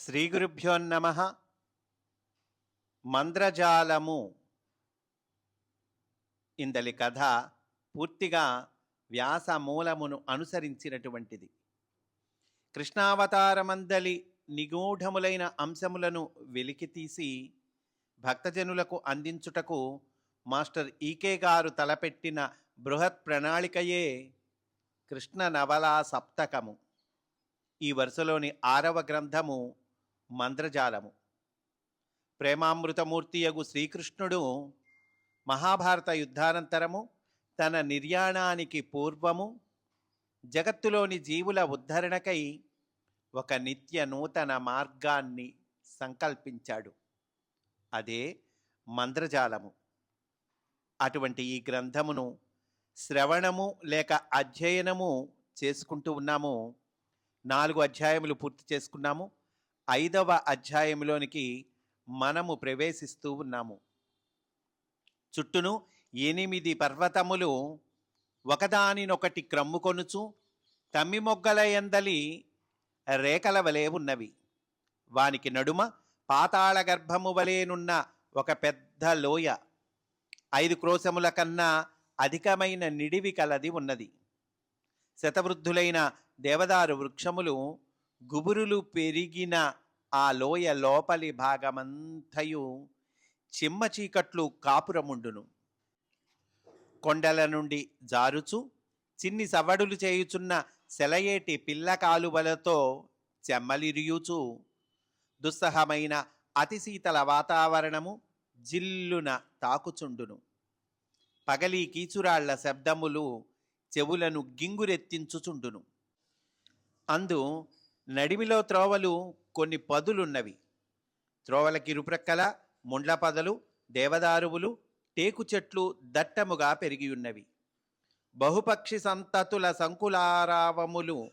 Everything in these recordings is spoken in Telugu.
శ్రీ మంద్రజాలము. ఇందలి కథ పూర్తిగా వ్యాస మూలమును అనుసరించినటువంటిది. కృష్ణావతారమందలి నిగూఢములైన అంశములను వెలికితీసి భక్తజనులకు అందించుటకు మాస్టర్ ఈకే గారు తలపెట్టిన బృహత్ ప్రణాళికయే కృష్ణ నవలా సప్తకము. ఈ వరుసలోని ఆరవ గ్రంథము మంద్రజాలము ప్రేమామృతమూర్తియగు శ్రీకృష్ణుడు మహాభారత యుద్ధానంతరము తన నిర్యాణానికి పూర్వము జగత్తులోని జీవుల ఉద్ధరణకై ఒక నిత్య నూతన మార్గాన్ని సంకల్పించాడు. అదే మంద్రజాలము అటువంటి ఈ గ్రంథమును శ్రవణము లేక అధ్యయనము చేసుకుంటూ ఉన్నాము. నాలుగు అధ్యాయములు పూర్తి చేసుకున్నాము. ఐదవ అధ్యాయంలోనికి మనము ప్రవేశిస్తూ ఉన్నాము. చుట్టూను ఎనిమిది పర్వతములు ఒకదానినొకటి క్రమ్ముకొనుచు తమ్మి మొగ్గల ఎందలి రేఖల వలె ఉన్నవి. వానికి నడుమ పాతాళ గర్భము వలెనున్న ఒక పెద్ద లోయ. ఐదు క్రోశముల కన్నా అధికమైన నిడివి కలది ఉన్నది. శతవృద్ధులైన దేవదారు వృక్షములు గుబురులు పెరిగిన ఆ లోయ లోపలి భాగమంతయు చిమ్మ చీకట్లు కాపురముండును. కొండల నుండి జారుచు చిన్ని సవడులు చేయుచున్న సెలయేటి పిల్ల కాలువలతో చెమ్మలిరియుచు దుస్సహమైన అతి శీతల వాతావరణము జిల్లున తాకుచుండును. పగలి కీచురాళ్ళ శబ్దములు చెవులను గింగురెత్తించుచుండును. అందు నడిమిలో త్రోవలు కొన్ని పదులున్నవి. త్రోవలకి ఇరుప్రక్కల ముండ్ల పదలు దేవదారువులు టేకు చెట్లు దట్టముగా పెరిగియున్నవి. బహుపక్షి సంతతుల సంకులారావములు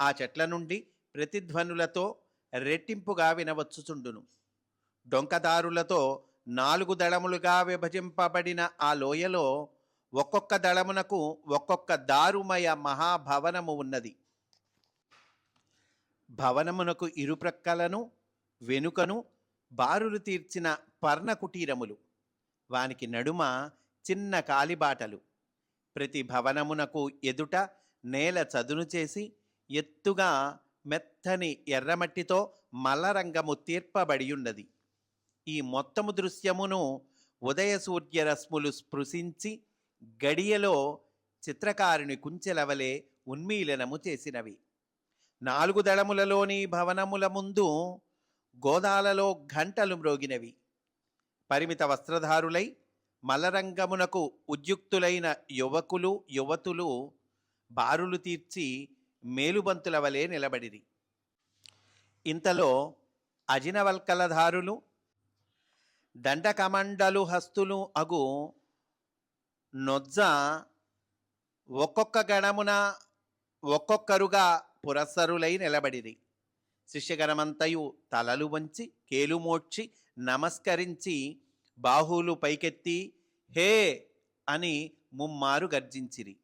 ఆ చెట్ల నుండి ప్రతిధ్వనులతో రెట్టింపుగా వినవచ్చుచుండును. డొంకదారులతో నాలుగు దళములుగా విభజింపబడిన ఆ లోయలో ఒక్కొక్క దళమునకు ఒక్కొక్క దారుమయ మహాభవనము ఉన్నది. భవనమునకు ఇరుప్రక్కలను వెనుకను బారులు తీర్చిన పర్ణ కుటీరములు. వానికి నడుమ చిన్న కాలిబాటలు. ప్రతి భవనమునకు ఎదుట నేల చదును చేసి ఎత్తుగా మెత్తని ఎర్రమట్టితో మల్లరంగము తీర్పబడియున్నది. ఈ మొత్తము దృశ్యమును ఉదయ సూర్యరశ్ములు స్పృశించి గడియలో చిత్రకారుని కుంచెలవలే ఉన్మీలనము చేసినవి. నాలుగు దళములలోని భవనముల ముందు గోదాలలో ఘంటలు మ్రోగినవి. పరిమిత వస్త్రధారులై మలరంగమునకు ఉద్యుక్తులైన యువకులు యువతులు బారులు తీర్చి మేలుబంతుల వలె నిలబడిరి. ఇంతలో అజినవల్కలధారులు దండకమండలు హస్తులు అగు నొజ్జ ఒక్కొక్క గణమున ఒక్కొక్కరుగా పురసరులై నిలబడిరి. శిష్యగణమంతయు తలలు వంచి కేలుమోడ్చి నమస్కరించి బాహువులు పైకెత్తి హే అని ముమ్మారు గర్జించిరి.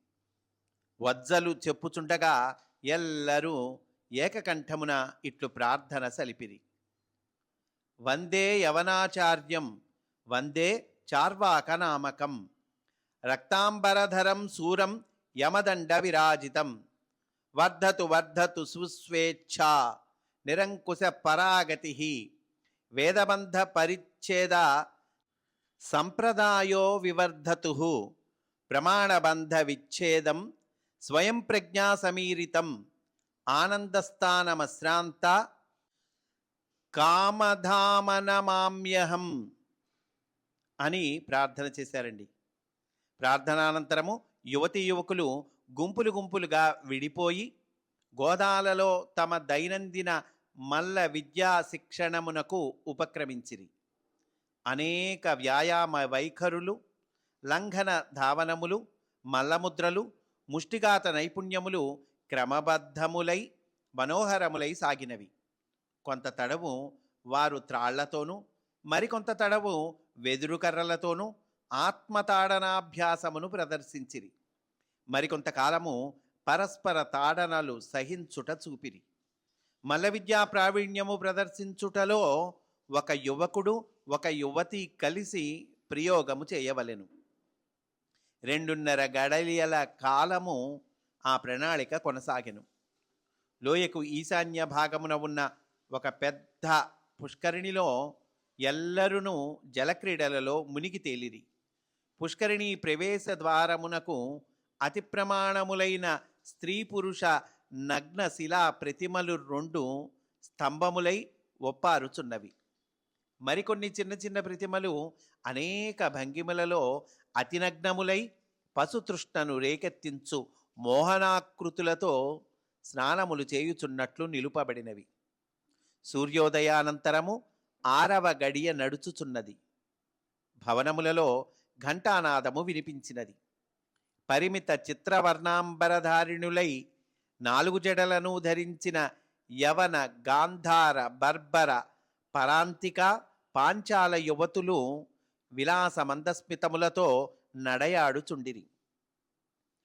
వజ్జలు చెప్పుచుండగా ఎల్లరూ ఏకకంఠమున ఇట్లు ప్రార్థన సలిపిరి. వందే యవనాచార్యం వందే చార్వాకనామకం రక్తాంబరధరం సూరం యమదండ విరాజితం వర్ధతు వర్ధతు సుస్వేచ్ఛ నిరంకుశ పరాగతి వేదబంధ పరిచ్ఛేద సంప్రదాయో వివర్ధతు ప్రమాణబంధ విచ్ఛేదం స్వయం ప్రజ్ఞా సమీరితం ఆనందస్థానమశ్రాంత కామధామనమామ్యహం అని ప్రార్థన చేశారండి. ప్రార్థనానంతరము యువతి యువకులు గుంపులు గుంపులుగా విడిపోయి గోదాలలో తమ దైనందిన మల్ల విద్యా శిక్షణమునకు ఉపక్రమించిరి. అనేక వ్యాయామ వైఖరులు లంఘన ధావనములు మల్లముద్రలు ముష్టిఘాత నైపుణ్యములు క్రమబద్ధములై మనోహరములై సాగినవి. కొంత తడవు వారు త్రాళ్ళతోనూ మరికొంత తడవు వెదురుకర్రలతోనూ ఆత్మతాడనాభ్యాసమును ప్రదర్శించిరి. మరికొంతకాలము పరస్పర తాడనలు సహించుట చూపిరి. మల్ల విద్యా ప్రావీణ్యము ప్రదర్శించుటలో ఒక యువకుడు ఒక యువతి కలిసి ప్రయోగము చేయవలెను. రెండున్నర గడలియల కాలము ఆ ప్రణాళిక కొనసాగెను. లోయకు ఈశాన్య భాగమున ఉన్న ఒక పెద్ద పుష్కరిణిలో ఎల్లరును జలక్రీడలలో మునిగి తేలిరి. పుష్కరిణి ప్రవేశ ద్వారమునకు అతి ప్రమాణములైన స్త్రీ పురుష నగ్న శిలా ప్రతిమలు రెండు స్తంభములై ఒప్పారుచున్నవి. మరికొన్ని చిన్న చిన్న ప్రతిమలు అనేక భంగిమలలో అతినగ్నములై పశుతృష్ణను రేకెత్తించు మోహనాకృతులతో స్నానములు చేయుచున్నట్లు నిలుపబడినవి. సూర్యోదయానంతరము ఆరవ గడియ నడుచుచున్నది. భవనములలో ఘంటానాదము వినిపించినది. పరిమిత చిత్రవర్ణాంబరధారిణులై నాలుగు జడలను ధరించిన యవన గాంధార బర్బర పరాంతిక పాంచాల యువతులు విలాస మందస్మితములతో నడయాడుచుండిరి.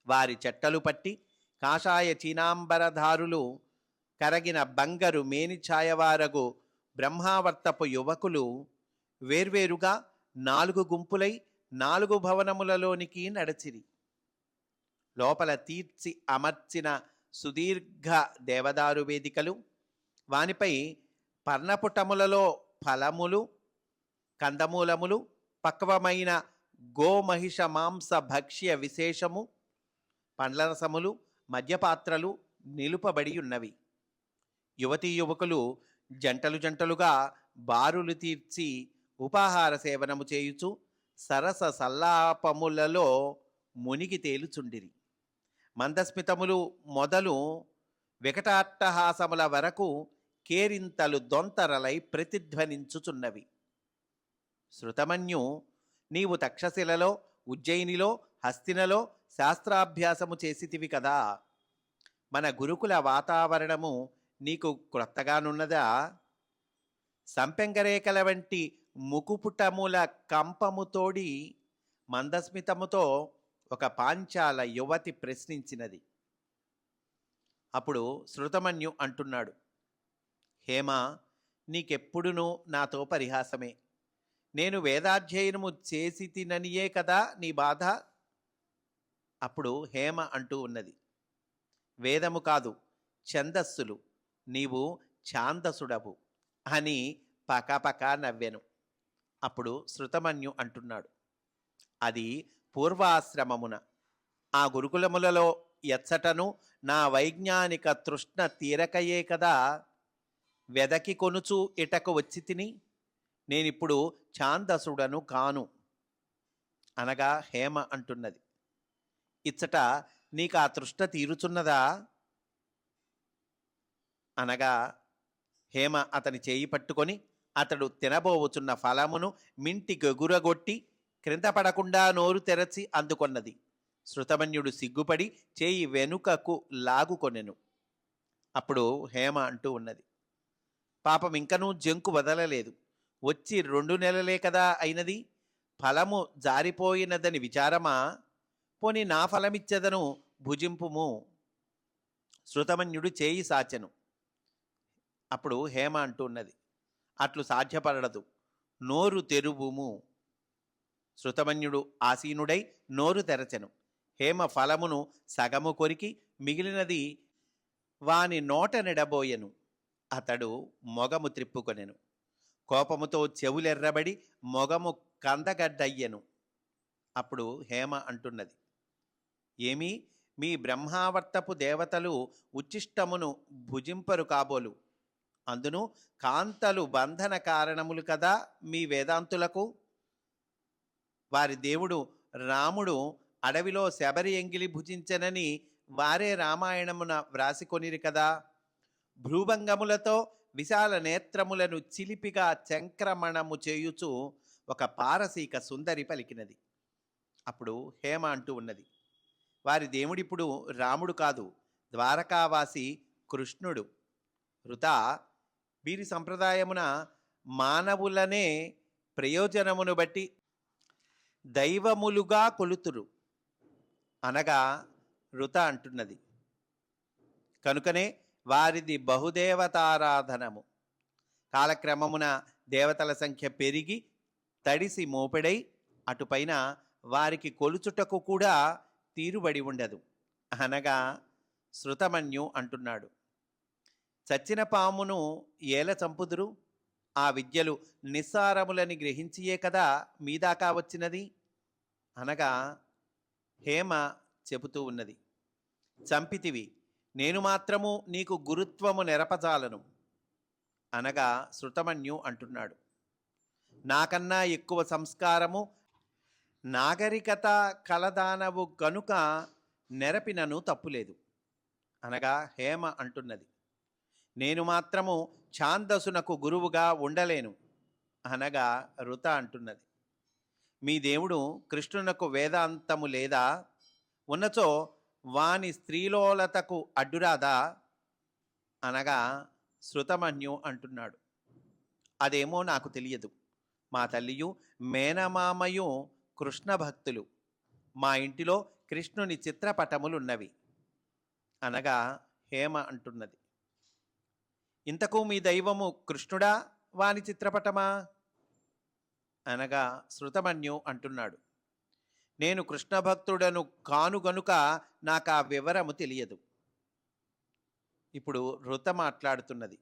వారి చెట్టలు పట్టి కాషాయ చీనాంబరధారులు కరగిన బంగరు మేనిఛాయవారగు బ్రహ్మావర్తపు యువకులు వేర్వేరుగా నాలుగు గుంపులై నాలుగు భవనములలోనికి నడచిరి. లోపల తీర్చి అమర్చిన సుదీర్ఘ దేవదారు వేదికలు వానిపై పర్ణపుటములలో ఫలములు కందమూలములు పక్వమైన గోమహిష మాంస భక్ష్య విశేషము పండ్లరసములు మద్యపాత్రలు నిలుపబడి ఉన్నవి. యువతీ యువకులు జంటలు జంటలుగా బారులు తీర్చి ఉపాహార సేవనము చేయుచు సరస సల్లాపములలో మునిగి తేలుచుండిరి. మందస్మితములు మొదలు వికటాట్టహాసముల వరకు కేరింతలు దొంతరలై ప్రతిధ్వనించుచున్నవి. శృతమన్యు నీవు తక్షశిలలో ఉజ్జయినిలో హస్తినలో శాస్త్రాభ్యాసము చేసితివి కదా. మన గురుకుల వాతావరణము నీకు క్రొత్తగానున్నదా? సంపెంగరేకల వంటి ముకుపుటముల కంపముతోడి మందస్మితముతో ఒక పాంచాల యువతి ప్రశ్నించినది. అప్పుడు శృతమన్యు అంటున్నాడు హేమ నీకెప్పుడునూ నాతో పరిహాసమే. నేను వేదాధ్యయనము చేసి తిననియే కదా నీ బాధ? అప్పుడు హేమ అంటూ ఉన్నది వేదము కాదు ఛందస్సులు. నీవు ఛాందసుడవు అని పకాపక నవ్వెను. అప్పుడు శృతమన్యు అంటున్నాడు అది పూర్వాశ్రమమున ఆ గురుకులములలో ఎచ్చటను నా వైజ్ఞానిక తృష్ణ తీరకయే కదా. వెదకి కొనుచు ఇటకు వచ్చి తిని నేనిప్పుడు ఛాందసుడను కాను. అనగా హేమ అంటున్నది. ఇచ్చట నీకు ఆ తృష్ణ తీరుచున్నదా? అనగా హేమ అతని చేయి పట్టుకొని అతడు తినబోవుచున్న ఫలమును మింటి గగురగొట్టి క్రింద పడకుండా నోరు తెరచి అందుకొన్నది. శృతమన్యుడు సిగ్గుపడి చేయి వెనుకకు లాగుకొనెను. అప్పుడు హేమ అంటూ ఉన్నది. పాపం ఇంకనూ జంకు వదలలేదు. వచ్చి రెండు నెలలే కదా అయినది. ఫలము జారిపోయినదని విచారమా? పోని నా ఫలమిచ్చదను భుజింపుము? శృతమన్యుడు చేయి సాచెను. అప్పుడు హేమ అంటూ ఉన్నది. అట్లు సాధ్యపడదు. నోరు తెరువుము. శృతమన్యుడు ఆసీనుడై నోరు తెరచెను. హేమ ఫలమును సగము కొరికి మిగిలినది వాని నోట నిడబోయెను. అతడు మొగము త్రిప్పుకొనెను. కోపముతో చెవులెర్రబడి మొగము కందగడ్డయ్యెను. అప్పుడు హేమ అంటున్నది ఏమి? మీ బ్రహ్మావర్తపు దేవతలు ఉచ్చిష్టమును భుజింపరు కాబోలు. అందును కాంతలు బంధన కారణములు కదా మీ వేదాంతులకు. వారి దేవుడు రాముడు అడవిలో శబరి ఎంగిలి భుజించనని వారే రామాయణమున వ్రాసికొనిరి కదా. భ్రూభంగములతో విశాల నేత్రములను చిలిపిగా చంక్రమణము చేయుచు ఒక పారసీక సుందరి పలికినది. అప్పుడు హేమ అంటూ ఉన్నది వారి దేవుడిప్పుడు రాముడు కాదు ద్వారకావాసి కృష్ణుడు. రుత వీరి సంప్రదాయమున మానవులనే ప్రయోజనమును బట్టి దైవములుగా కొలుతురు. అనగా రుత అంటున్నది. కనుకనే వారిది బహుదేవతారాధనము. కాలక్రమమున దేవతల సంఖ్య పెరిగి తడిసి మోపెడై అటుపైన వారికి కొలుచుటకు కూడా తీరుబడి ఉండదు. అనగా శృతమన్యు అంటున్నాడు. చచ్చిన పామును ఏల చంపుదురు? ఆ విద్యలు నిస్సారములని గ్రహించియే కదా మీదాకా వచ్చినది? అనగా హేమ చెబుతూ ఉన్నది. చంపితివి నేను మాత్రము నీకు గురుత్వము నెరపజాలను. అనగా శృతమన్యు అంటున్నాడు. నాకన్నా ఎక్కువ సంస్కారము నాగరికత కలదానవు గనుక నెరపినను తప్పులేదు. అనగా హేమ అంటున్నది. నేను మాత్రము ఛాందసునకు గురువుగా ఉండలేను అనగా రుత అంటున్నది. మీ దేవుడు కృష్ణునకు వేదాంతము లేదా? ఉన్నచో వాని స్త్రీలోలతకు అడ్డురాదా? అనగా శృతమన్యు అంటున్నాడు. అదేమో నాకు తెలియదు. మా తల్లియు మేనమామయు కృష్ణ భక్తులు. మా ఇంటిలో కృష్ణుని చిత్రపటములున్నవి. అనగా హేమ అంటున్నది. ఇంతకు మీ దైవము కృష్ణుడా? వాని చిత్రపటమా? అనగా శృతమన్యు అంటున్నాడు. నేను కృష్ణ భక్తుడను కాను గనుక నాకు ఆ వివరము తెలియదు. ఇప్పుడు రుత మాట్లాడుతున్నది.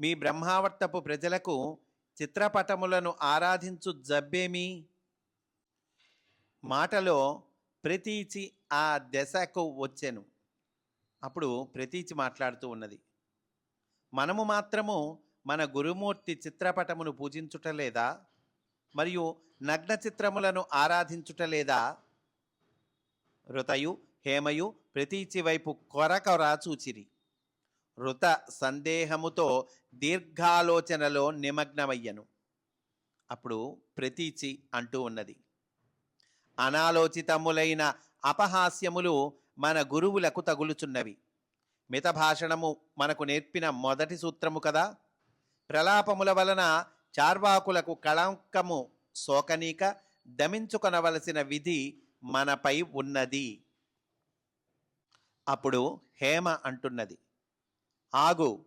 మీ బ్రహ్మావర్తపు ప్రజలకు చిత్రపటములను ఆరాధించు జబ్బేమి? మాటలో ప్రతీచి ఆ దశకు వచ్చాను. అప్పుడు ప్రతీచి మాట్లాడుతూ ఉన్నది. మనము మాత్రము మన గురుమూర్తి చిత్రపటమును పూజించుటలేదా మరియు నగ్న చిత్రములను ఆరాధించుటలేదా రుతయు హేమయు ప్రతీచి వైపు కొరకొరా చూచిరి. రుత సందేహముతో దీర్ఘాలోచనలో నిమగ్నమయ్యను. అప్పుడు ప్రతీచి అంటూ ఉన్నది. అనాలోచితములైన అపహాస్యములు మన గురువులకు తగులుచున్నవి. మితభాషణము మనకు నేర్పిన మొదటి సూత్రము కదా? ప్రలాపముల వలన చార్వాకులకు కళంకము సోకనీక దమించుకొనవలసిన విధి మనపై ఉన్నది. అప్పుడు హేమ అంటున్నది. ఆగు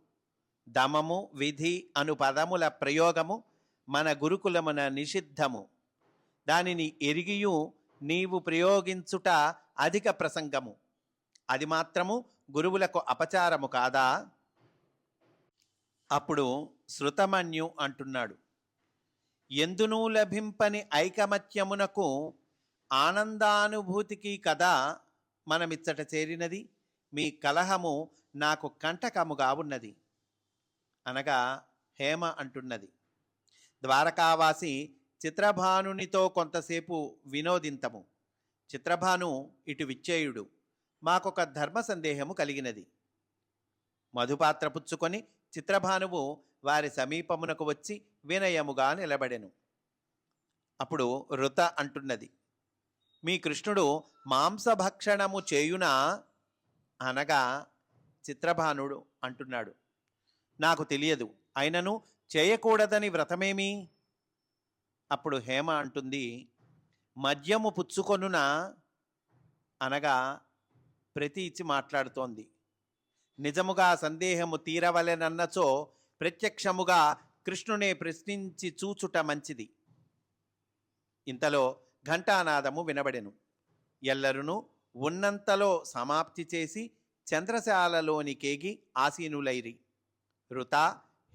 దమము విధి అను పదముల ప్రయోగము మన గురుకులమున నిషిద్ధము. దానిని ఎరిగియు నీవు ప్రయోగించుట అధిక ప్రసంగము. అది మాత్రము గురువులకు అపచారము కాదా? అప్పుడు శృతమన్యు అంటున్నాడు ఎందునూ లభింపని ఐకమత్యమునకు ఆనందానుభూతికి కదా మనమిచ్చట చేరినది? మీ కలహము నాకు కంటకముగా ఉన్నది. అనగా హేమ అంటున్నది ద్వారకావాసి చిత్రభానునితో కొంతసేపు వినోదింతము. చిత్రభాను ఇటు విచ్చేయుడు. మాకొక ధర్మ సందేహము కలిగినది. మధుపాత్ర పుచ్చుకొని చిత్రభానువు వారి సమీపమునకు వచ్చి వినయముగా నిలబడెను. అప్పుడు రుత అంటున్నది మీ కృష్ణుడు మాంసభక్షణము చేయునా? అనగా చిత్రభానుడు అంటున్నాడు నాకు తెలియదు అయినను చేయకూడదని వ్రతమేమి? అప్పుడు హేమ అంటుంది మద్యము పుచ్చుకొనునా? అనగా ప్రతి ఇచ్చి మాట్లాడుతోంది. నిజముగా సందేహము తీరవలెనన్నచో ప్రత్యక్షముగా కృష్ణునే ప్రశ్నించి చూచుట మంచిది. ఇంతలో ఘంటానాదము వినబడెను. ఎల్లరును ఉన్నంతలో సమాప్తి చేసి చంద్రశాలలోనికేగి ఆసీనులైరి. రుత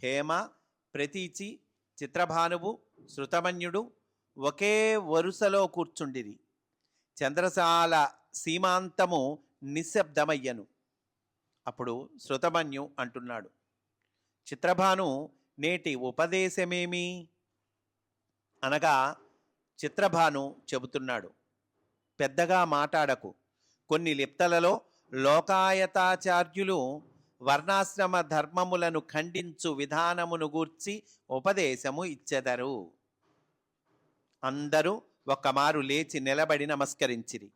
హేమ ప్రతీచి చిత్రభానువు శృతమన్యుడు ఒకే వరుసలో కూర్చుండిరి. చంద్రశాల సీమాంతము నిశ్శబ్దమయ్యను. అప్పుడు శృతమన్యు అంటున్నాడు చిత్రభాను నేటి ఉపదేశమేమి? అనగా చిత్రభాను చెబుతున్నాడు పెద్దగా మాట్లాడకు కొన్ని లిప్తలలో లోకాయతాచార్యులు వర్ణాశ్రమ ధర్మములను ఖండించు విధానమును గూర్చి ఉపదేశము ఇచ్చెదరు. అందరూ ఒక్కమారు లేచి నిలబడి నమస్కరించిరి.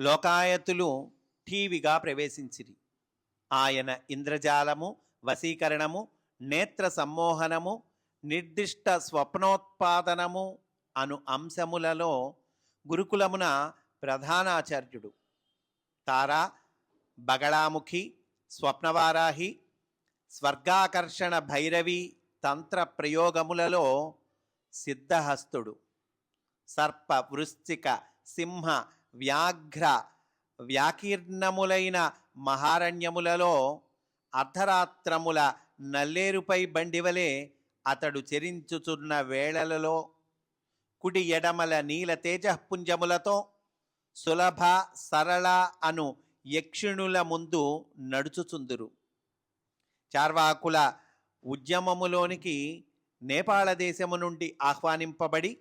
లోకాయతులు ఠీవిగా ప్రవేశించిరి. ఆయన ఇంద్రజాలము వశీకరణము నేత్ర సమ్మోహనము నిర్దిష్ట స్వప్నోత్పాదనము అను అంశములలో గురుకులమున ప్రధానాచార్యుడు. తారా బగళాముఖి స్వప్నవారాహి స్వర్గాకర్షణ భైరవి తంత్ర ప్రయోగములలో సిద్ధహస్తుడు. సర్ప వృశ్చిక సింహ వ్యాఘ్ర వ్యాకీర్ణములైన మహారణ్యములలో అర్ధరాత్రముల నల్లేరుపై బండివలే అతడు చెరించుచున్న వేళలలో కుడి ఎడమల నీల తేజపుంజములతో సులభ సరళ అను యక్షిణుల ముందు నడుచుచుందురు. చార్వాకుల ఉద్యమములోనికి నేపాళ దేశము నుండి ఆహ్వానింపబడి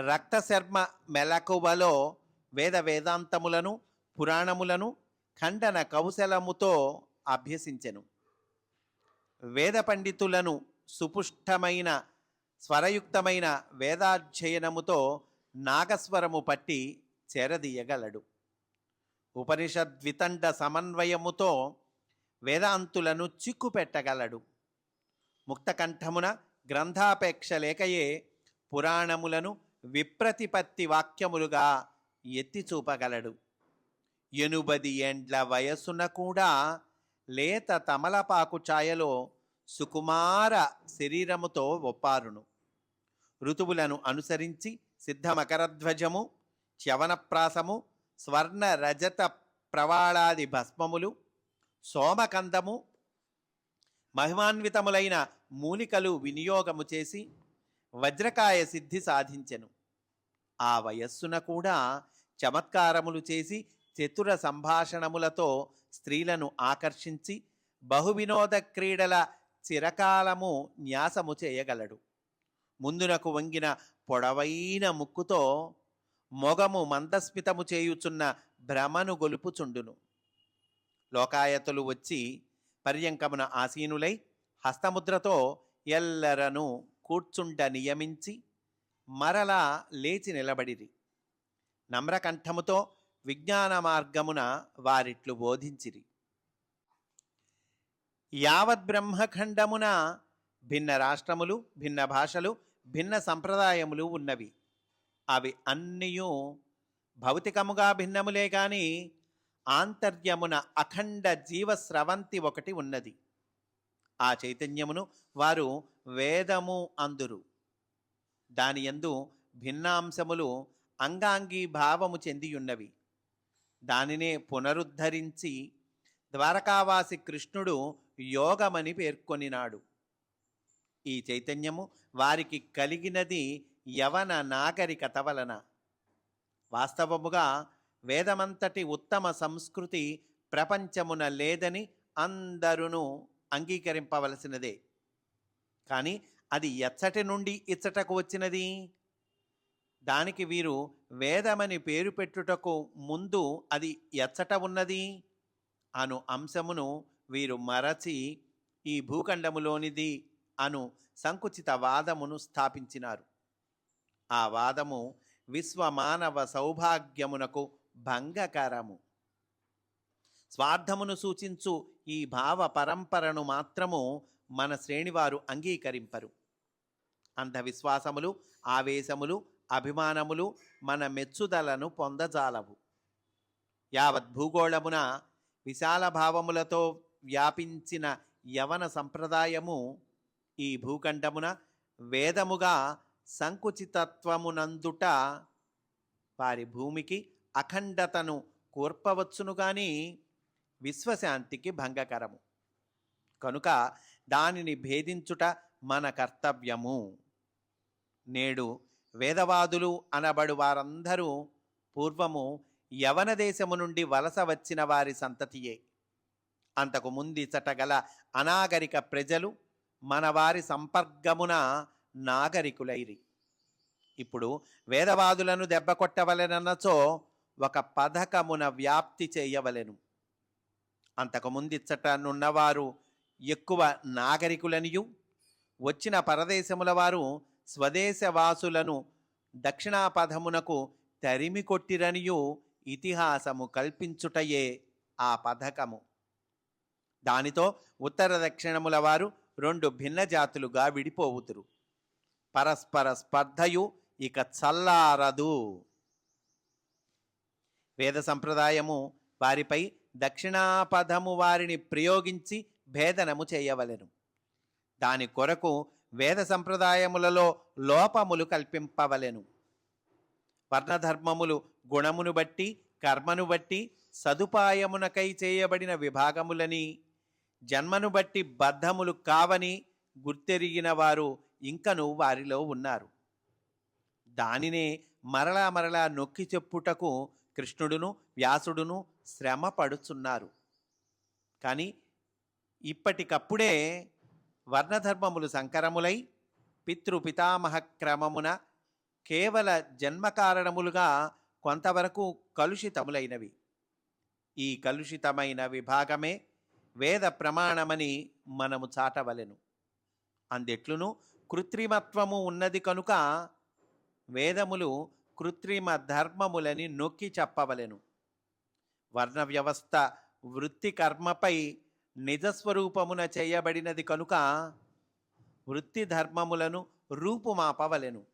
రక్తశర్మ మెలకువలో వేద వేదాంతములను పురాణములను ఖండన కౌశలముతో అభ్యసించెను. వేద పండితులను సుపుష్టమైన స్వరయుక్తమైన వేదాధ్యయనముతో నాగస్వరము పట్టి చేరదీయగలడు. ఉపనిషద్వితండ సమన్వయముతో వేదాంతులను చిక్కుపెట్టగలడు. ముక్తకంఠమున గ్రంథాపేక్ష లేకయే పురాణములను విప్రతిపత్తి వాక్యములుగా ఎత్తి చూపగలడు. ఎనుబది ఏండ్ల వయస్సున కూడా లేత తమలపాకు ఛాయలో సుకుమార శరీరముతో ఒప్పారును. ఋతువులను అనుసరించి సిద్ధ మకరధ్వజము చ్యవనప్రాసము స్వర్ణ రజత ప్రవాళాది భస్మములు సోమకందము మహిమాన్వితములైన మూలికలు వినియోగము చేసి వజ్రకాయ సిద్ధి సాధించెను. ఆ వయస్సున కూడా చమత్కారములు చేసి చతుర సంభాషణములతో స్త్రీలను ఆకర్షించి బహువినోద క్రీడల చిరకాలము న్యాసము చేయగలడు. ముందునకు వంగిన పొడవైన ముక్కుతో మొగము మందస్మితము చేయుచున్న భ్రమను గొలుపుచుండును. లోకాయతులు వచ్చి పర్యంకమున ఆసీనులై హస్తముద్రతో ఎల్లరను కూర్చుండ నియమించి మరలా లేచి నిలబడిరి. నమ్రకంఠముతో విజ్ఞాన మార్గమున వారిట్లు బోధించిరి. యావత్ బ్రహ్మఖండమున భిన్న రాష్ట్రములు భిన్న భాషలు భిన్న సంప్రదాయములు ఉన్నవి. అవి అన్నీయూ భౌతికముగా భిన్నములే కానీ ఆంతర్యమున అఖండ జీవస్రవంతి ఒకటి ఉన్నది. ఆ చైతన్యమును వారు వేదము అందురు. దాని యందు భిన్నాంశములు అంగాంగీ భావము చెందియున్నవి. దానినే పునరుద్ధరించి ద్వారకావాసి కృష్ణుడు యోగమని పేర్కొనినాడు. ఈ చైతన్యము వారికి కలిగినది యవన నాగరికత వలన. వాస్తవముగా వేదమంతటి ఉత్తమ సంస్కృతి ప్రపంచమున లేదని అందరును అంగీకరింపవలసినదే. కానీ అది ఎచ్చటి నుండి ఇచ్చటకు వచ్చినది. దానికి వీరు వేదమని పేరు పెట్టుటకు ముందు అది ఎచ్చట ఉన్నది అను అంశమును వీరు మరచి ఈ భూఖండములోనిది అను సంకుచిత వాదమును స్థాపించినారు. ఆ వాదము విశ్వమానవ సౌభాగ్యమునకు భంగకరము. స్వార్థమును సూచించు ఈ భావ పరంపరను మాత్రము మన శ్రేణివారు అంగీకరింపరు. అంధవిశ్వాసములు ఆవేశములు అభిమానములు మన మెచ్చుదలను పొందజాలవు. యావత్ భూగోళమున విశాల భావములతో వ్యాపించిన యవన సంప్రదాయము ఈ భూఖండమున వేదముగా సంకుచితత్వమునందుట వారి భూమికి అఖండతను కోర్పవచ్చును కానీ విశ్వశాంతికి భంగకరము. కనుక దానిని భేదించుట మన కర్తవ్యము. నేడు వేదవాదులు అనబడు వారందరూ పూర్వము యవన దేశము నుండి వలస వచ్చిన వారి సంతతియే. అంతకు ముందిచట గల అనాగరిక ప్రజలు మన వారి సంపర్గమున నాగరికులైరి. ఇప్పుడు వేదవాదులను దెబ్బకొట్టవలెనన్నచో ఒక పథకమున వ్యాప్తి చేయవలెను. అంతకు ముందిచ్చట నున్నవారు ఎక్కువ నాగరికులనియు వచ్చిన పరదేశముల వారు స్వదేశవాసులను దక్షిణాపథమునకు తరిమి కొట్టిరనియు ఇతిహాసము కల్పించుటయే ఆ పథకము. దానితో ఉత్తర దక్షిణముల వారు రెండు భిన్న జాతులుగా విడిపోవుతురు. పరస్పర స్పర్ధయు ఇక చల్లారదు. వేద సంప్రదాయము వారిపై దక్షిణాపదము వారిని ప్రయోగించి భేదనము చేయవలెను. దాని కొరకు వేద సంప్రదాయములలో లోపములు కల్పింపవలెను. వర్ణధర్మములు గుణమును బట్టి కర్మను బట్టి సదుపాయమునకై చేయబడిన విభాగములని జన్మను బట్టి బద్ధములు కావని గుర్తెరిగిన వారు ఇంకను వారిలో ఉన్నారు. దానినే మరలా మరలా నొక్కి చెప్పుటకు కృష్ణుడును వ్యాసుడును శ్రమ పడుచున్నారు కానీ ఇప్పటికప్పుడే వర్ణధర్మములు సంకరములై పితృపితామహ క్రమమున కేవల జన్మకారణములుగా కొంతవరకు కలుషితములైనవి. ఈ కలుషితమైన విభాగమే వేద ప్రమాణమని మనము చాటవలెను. అందెట్లును కృత్రిమత్వము ఉన్నది కనుక వేదములు కృత్రిమ ధర్మములని నొక్కి చెప్పవలెను. వర్ణ వ్యవస్థ వృత్తి కర్మపై నిజస్వరూపమున చేయబడినది కనుక వృత్తి ధర్మములను రూపుమాపవలెను.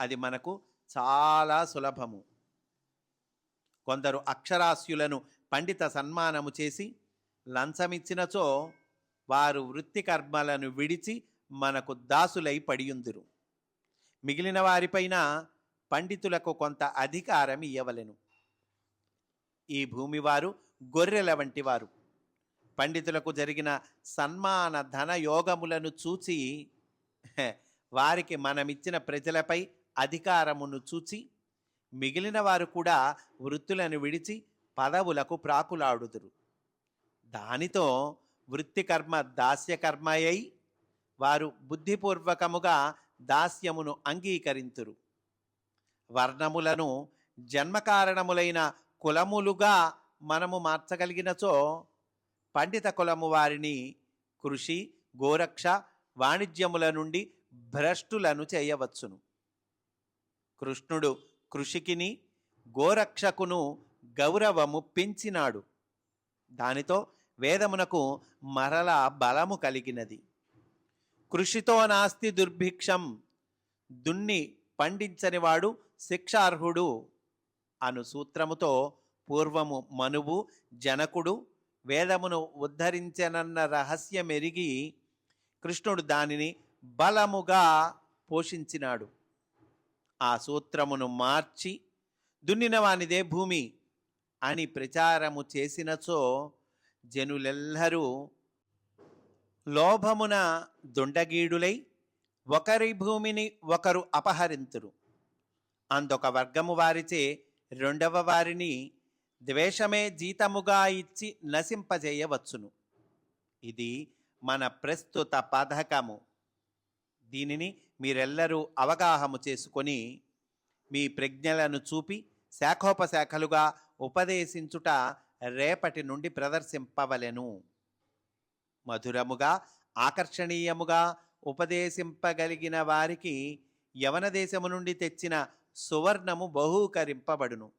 అది మనకు చాలా సులభము. కొందరు అక్షరాస్యులను పండిత సన్మానము చేసి లంచమిచ్చినచో వారు వృత్తి కర్మలను విడిచి మనకు దాసులై పడియుందురు. మిగిలిన వారిపైన పండితులకు కొంత అధికారం ఇయ్యవలెను ఈ భూమివారు గొర్రెల వంటివారు. పండితులకు జరిగిన సన్మాన ధన యోగములను చూచి వారికి మనమిచ్చిన ప్రజలపై అధికారమును చూచి మిగిలిన వారు కూడా వృత్తులను విడిచి పదవులకు ప్రాకులాడుదురు. దానితో వృత్తి కర్మ వారు బుద్ధిపూర్వకముగా దాస్యమును అంగీకరింతురు. వర్ణములను జన్మకారణములైన కులములుగా మనము మార్చగలిగినచో పండిత కులము వారిని కృషి గోరక్ష వాణిజ్యముల నుండి భ్రష్టులను చేయవచ్చును. కృష్ణుడు కృషికిని గోరక్షకును గౌరవము పెంచినాడు. దానితో వేదమునకు మరల బలము కలిగినది. కృషితో నాస్తి దుర్భిక్షం దున్ని పండించనివాడు శిక్షార్హుడు అను సూత్రముతో పూర్వము మనువు జనకుడు వేదమును ఉద్ధరించనన్న రహస్యమెరిగి కృష్ణుడు దానిని బలముగా పోషించినాడు. ఆ సూత్రమును మార్చి దున్నిన వానిదే భూమి అని ప్రచారము చేసినచో జనులెల్లరూ లోభమున దుండగీడులై ఒకరి భూమిని ఒకరు అపహరింతురు. అందొక వర్గము వారిచే రెండవ వారిని ద్వేషమే జీతముగా ఇచ్చి నశింపజేయవచ్చును. ఇది మన ప్రస్తుత పథకము. దీనిని మీరెల్లరూ అవగాహము చేసుకొని మీ ప్రజ్ఞలను చూపి శాఖోపశాఖలుగా ఉపదేశించుట రేపటి నుండి ప్రదర్శింపవలెను. మధురముగా ఆకర్షణీయముగా ఉపదేశింపగలిగిన వారికి యవన దేశము నుండి తెచ్చిన సువర్ణము బహూకరింపబడును.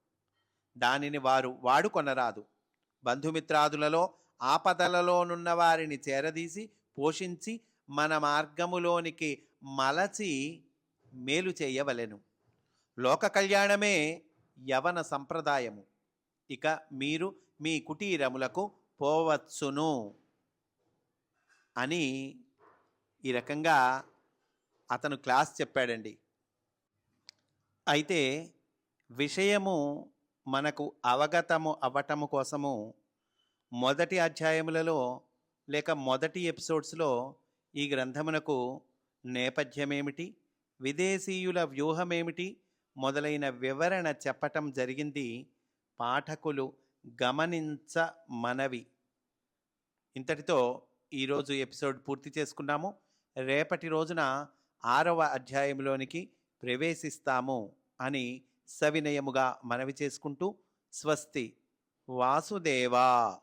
దానిని వారు వాడుకొనరాదు. బంధుమిత్రాదులలో ఆపదలలోనున్న వారిని చేరదీసి పోషించి మన మార్గములోనికి మలచి మేలు చేయవలెను. లోక కళ్యాణమే యవన సంప్రదాయము. ఇక మీరు మీ కుటీరములకు పోవచ్చును అని ఈ రకంగా అతను క్లాస్ చెప్పాడండి. అయితే విషయము మనకు అవగతము అవ్వటము కోసము మొదటి అధ్యాయములలో లేక మొదటి ఎపిసోడ్స్లో ఈ గ్రంథమునకు నేపథ్యమేమిటి విదేశీయుల వ్యూహమేమిటి మొదలైన వివరణ చెప్పటం జరిగింది పాఠకులు గమనించ మనవి ఇంతటితో ఈరోజు ఎపిసోడ్ పూర్తి చేసుకున్నాము. రేపటి రోజున ఆరవ అధ్యాయంలోనికి ప్రవేశిస్తాము అని సవినయముగా మనవి చేసుకుంటూ స్వస్తి వాసుదేవా.